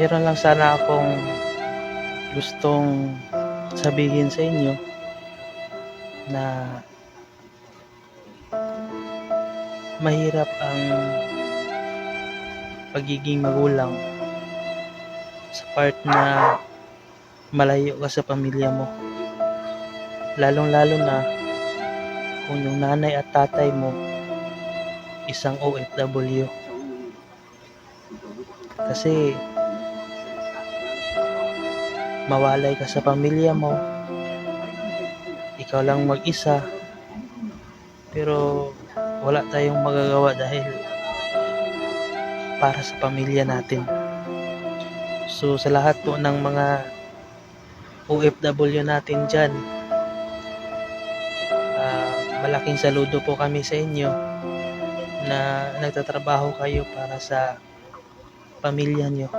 meron lang sana akong gustong sabihin sa inyo na mahirap ang pagiging magulang sa part na malayo ka sa pamilya mo. Lalong-lalo na kung yung nanay at tatay mo isang OFW. Kasi mawalay ka sa pamilya mo, ikaw lang mag-isa, pero wala tayong magagawa dahil para sa pamilya natin. So sa lahat po ng mga OFW natin dyan, ah, malaking saludo po kami sa inyo na nagtatrabaho kayo para sa pamilya nyo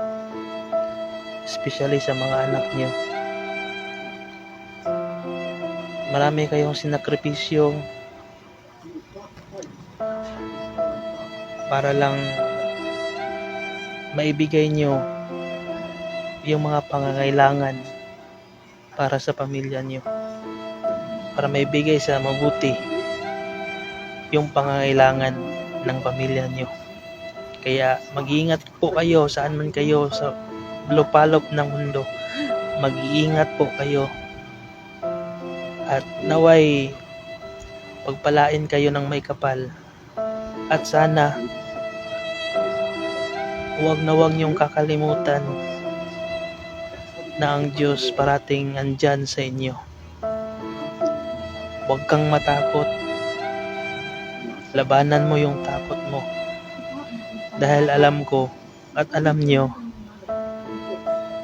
especially sa mga anak nyo marami kayong sinakripisyo para lang maibigay nyo yung mga pangangailangan para sa pamilya nyo para maibigay sa mabuti yung pangangailangan ng pamilya nyo kaya mag-iingat po kayo saan man kayo sa lupalop ng mundo. Mag-iingat po kayo. At naway pagpalain kayo ng may kapal. At sana huwag na huwag niyong kakalimutan na ang Diyos parating andyan sa inyo. Huwag kang matakot. Labanan mo yung takot mo. Dahil alam ko at alam nyo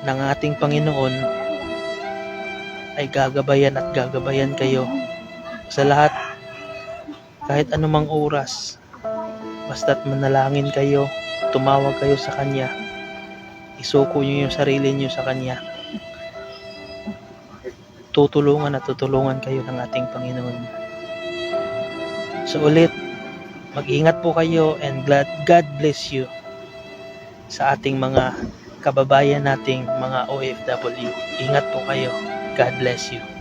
ng ating Panginoon ay gagabayan at gagabayan kayo sa lahat kahit anumang oras. Basta't manalangin kayo tumawag kayo sa Kanya. Isuko nyo yung sarili nyo sa Kanya. Tutulungan at tutulungan kayo ng ating Panginoon. So ulit mag-ingat po kayo and God bless you sa ating mga kababayan nating mga OFW. Ingat po kayo. God bless you.